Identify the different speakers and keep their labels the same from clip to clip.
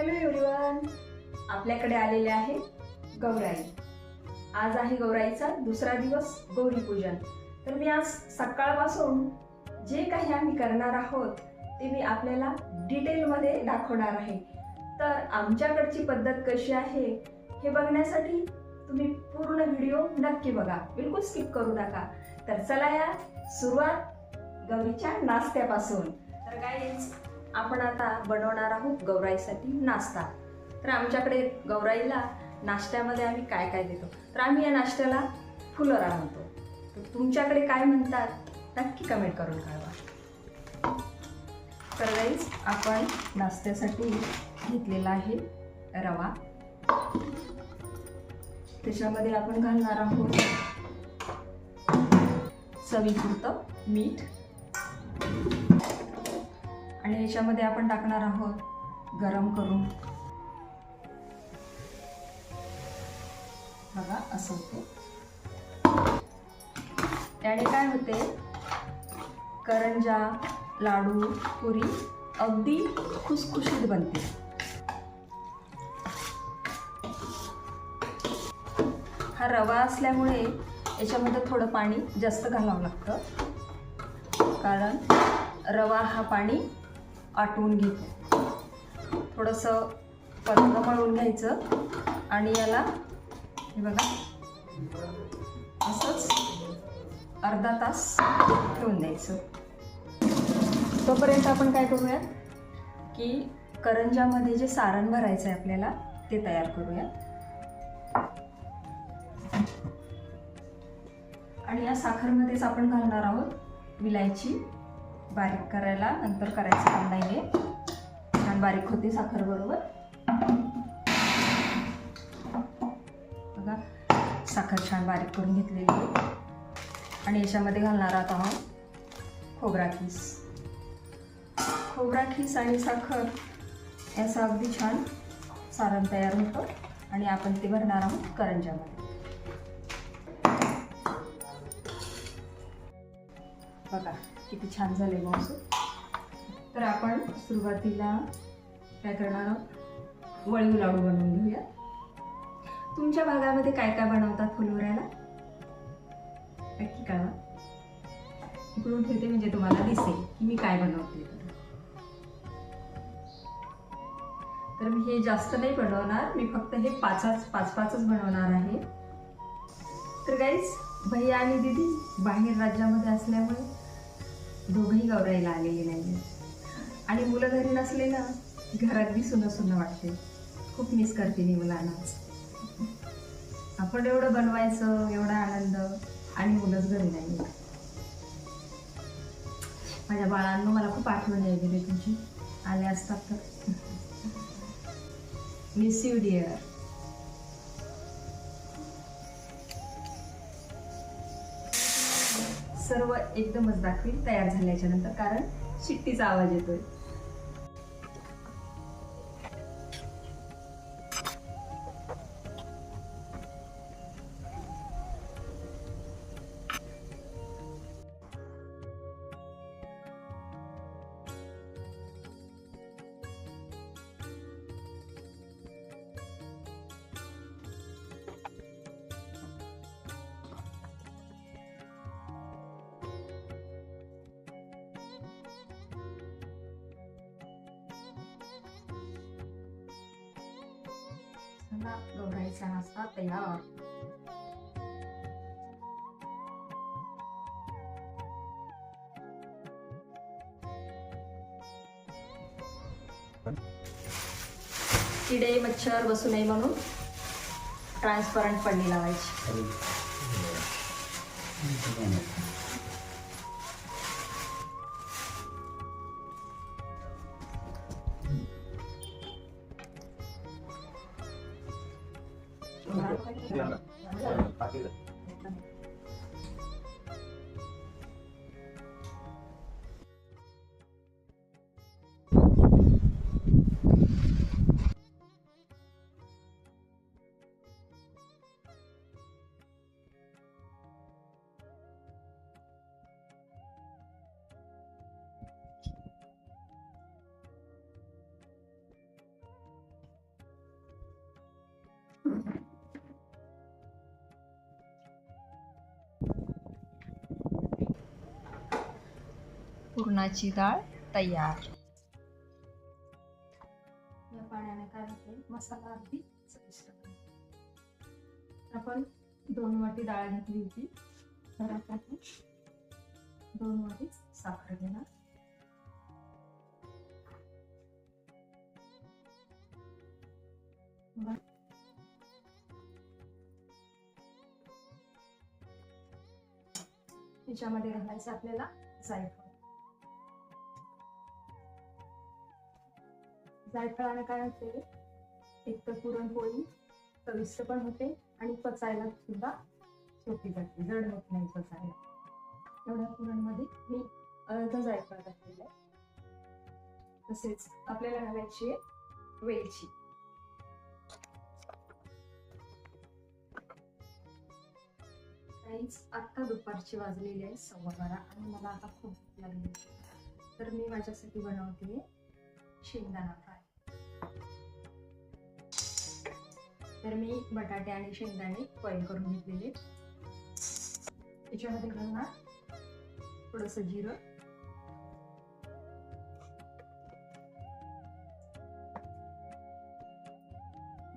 Speaker 1: Hello एवढीवान आपल्याकडे आलेले आहे गौराई. आज आहे गौराईचा दुसरा दिवस गौरी पूजन. तर मी आज सकाळपासून जे काही आम्ही करणार आहोत ते मी आपल्याला डिटेलमध्ये दाखवणार आहे. तर आमच्याकडची पद्धत कशी आहे हे बघण्यासाठी तुम्ही पूर्ण व्हिडिओ नक्की बघा. बिलकुल स्किप करू नका. तर चला या सुरुवात गौरीच्या नाश्त्यापासून. तर काय आपण आता बनवणार आहोत गौराईसाठी नाश्ता. तर आमच्याकडे गौराईला नाश्त्यामध्ये आम्ही काय काय देतो? तर आम्ही या नाश्त्याला फुलोरा म्हणतो तर तुमच्याकडे काय म्हणतात? नक्की कमेंट करून कळवा. तर गाईज आपण नाश्त्यासाठी घेतलेला आहे रवा. त्याच्यामध्ये आपण घालणार आहोत चवीपुरतं मीठ. आणि याच्यामध्ये आपण टाकणार आहोत गरम करून. बघा असं होते. त्याने काय होते? करंजा लाडू पुरी अगदी खुसखुशीत बनते. हा रवा असल्यामुळे याच्यामध्ये थोडं पाणी जास्त घालावं लागतं. कारण रवा हा पाणी आटवून घे. थोडंसं पत्र मळून घ्यायचं आणि याला हे बघा असंच अर्धा तास ठेवून द्यायचं. तोपर्यंत आपण काय करूया? की करंजामध्ये जे सारण भरायचं आहे आपल्याला ते तयार करूया. आणि या साखरमध्येच आपण घालणार आहोत विलायची. बारीक करायला नंतर करायचं काम नाही आहे. छान बारीक होते साखर बरोबर. बघा साखर छान बारीक करून घेतलेली आहे. आणि याच्यामध्ये घालणार आहोत आहोत खोबरा खीस. खोबरा खीस आणि साखर याचा अगदी छान सारण तयार होतं. आणि आपण ते भरणार आहोत करंजामध्ये बघा किती छान झाले मांस तर आपण सुरुवातीला काय करणार आहोत? वळीव लाडू बनवून घेऊया. तुमच्या भागामध्ये काय काय बनवतात फुलवऱ्याला? नक्की कळवा. इकडून ठेवते म्हणजे तुम्हाला दिसेल की मी काय बनवते. तर. तर मी हे जास्त नाही बनवणार मी फक्त हे पाचच पाच पाचच बनवणार आहे. तर गाईज भैया आणि दिदी बाहेर राज्यामध्ये असल्यामुळे दोघंही गौरायला आलेले नाही आणि मुलं घरी नसले ना घरात बी सुनं सुनं वाटते. खूप मिस करते मी मुलांनाच आपण एवढं बनवायचं एवढा आनंद आणि मुलंच घरी नाही माझ्या बाळांना मला खूप आठवण यायची रे तुमची. आले असतात तर. मिस यू डिअर सर्व एकदमच दाखवील तयार झाल्याच्यानंतर कारण शिट्टीचा आवाज येतोय. चला गौराईचा नाश्ता तयार किडे मच्छर बसू नये म्हणून ट्रान्सपरंट पडणी लावायची. पुरणाची डाळ तयार. या पाण्याने काय होते मसाला अगदी आपण दोन वाटी डाळ घेतली होती. तर आपण दोन वाटी साखर घेणार. बर हिच्यामध्ये घालायचं आपल्याला जायफळ. जायफळाने काय होते? एक तर पुरणपोळी चविष्ट पण होते आणि पचायला सुद्धा सोपी जाते. जड होत नाही पचायला. एवढ्या पुरणमध्ये मी अर्ध जायफळ घातलेलं आहे. तसेच आपल्याला घालायची आहे वेलची. काहीच आत्ता दुपारची वाजलेली आहे सव्वा बारा आणि मला आता खूप भूक लागली. तर मी माझ्यासाठी बनवते शेंगदाणा फ्राय तर मी बटाटे आणि शेंगदाणे बॉईल करून घेतलेले. याच्यामध्ये घालणार थोडस जिरं.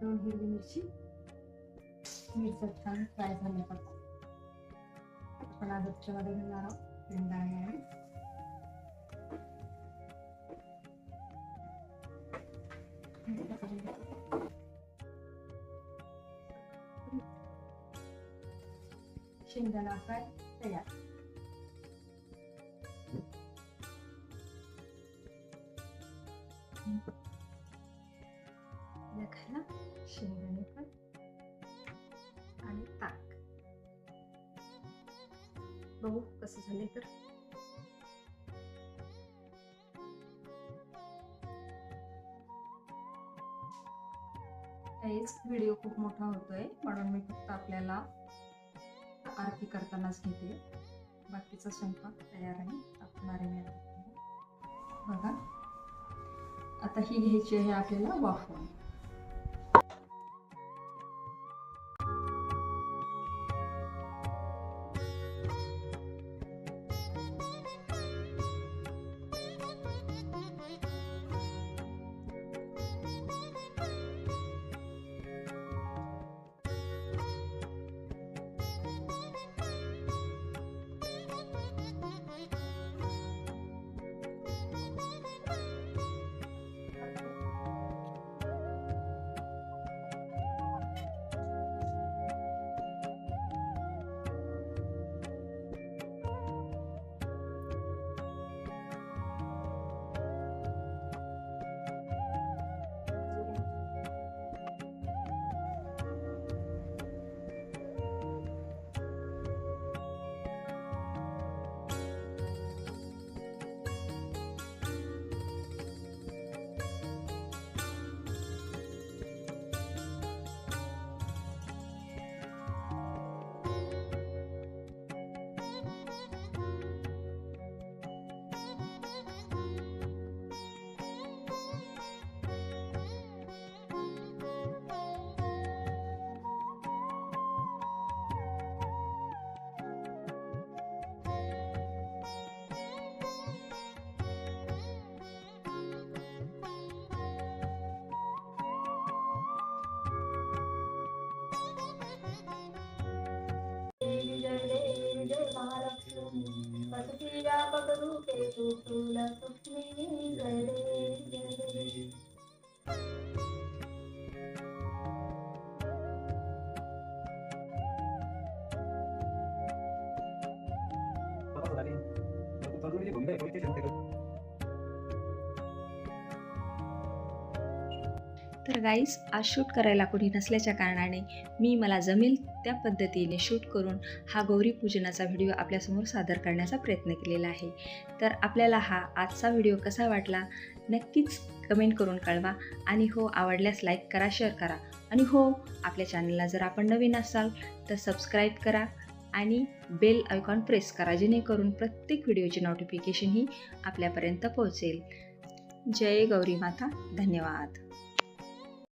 Speaker 1: दोन हिरवी मिरची. मिरची छान फ्राय झाल्यापासून आज याच्यामध्ये घालणार आहोत शेंगदाणे बघू कसं झाले तर. काहीच व्हिडिओ खूप मोठा होतोय म्हणून मी फक्त आपल्याला आरती करतानाच घेते. बाकीचा स्वयंपाक तयार आहे तापणारे मी बघा. आता ही घ्यायची आहे आपल्याला वाफवून
Speaker 2: तर गाईस आज शूट करायला कोणी नसल्याच्या कारणाने मी मला जमेल त्या पद्धतीने शूट करून हा गौरी पूजनाचा व्हिडिओ आपल्यासमोर सादर करण्याचा प्रयत्न केलेला आहे. तर आपल्याला हा आजचा व्हिडिओ कसा वाटला नक्कीच कमेंट करून कळवा आणि हो आवडल्यास लाईक करा शेअर करा. आणि हो आपल्या चॅनलला जर आपण नवीन असाल तर सबस्क्राईब करा. आणि बेल आयकॉन प्रेस करा जेणेकरून प्रत्येक व्हिडिओचे नोटिफिकेशन ही आपल्यापर्यंत पोहोचेल. जय गौरी माता धन्यवाद.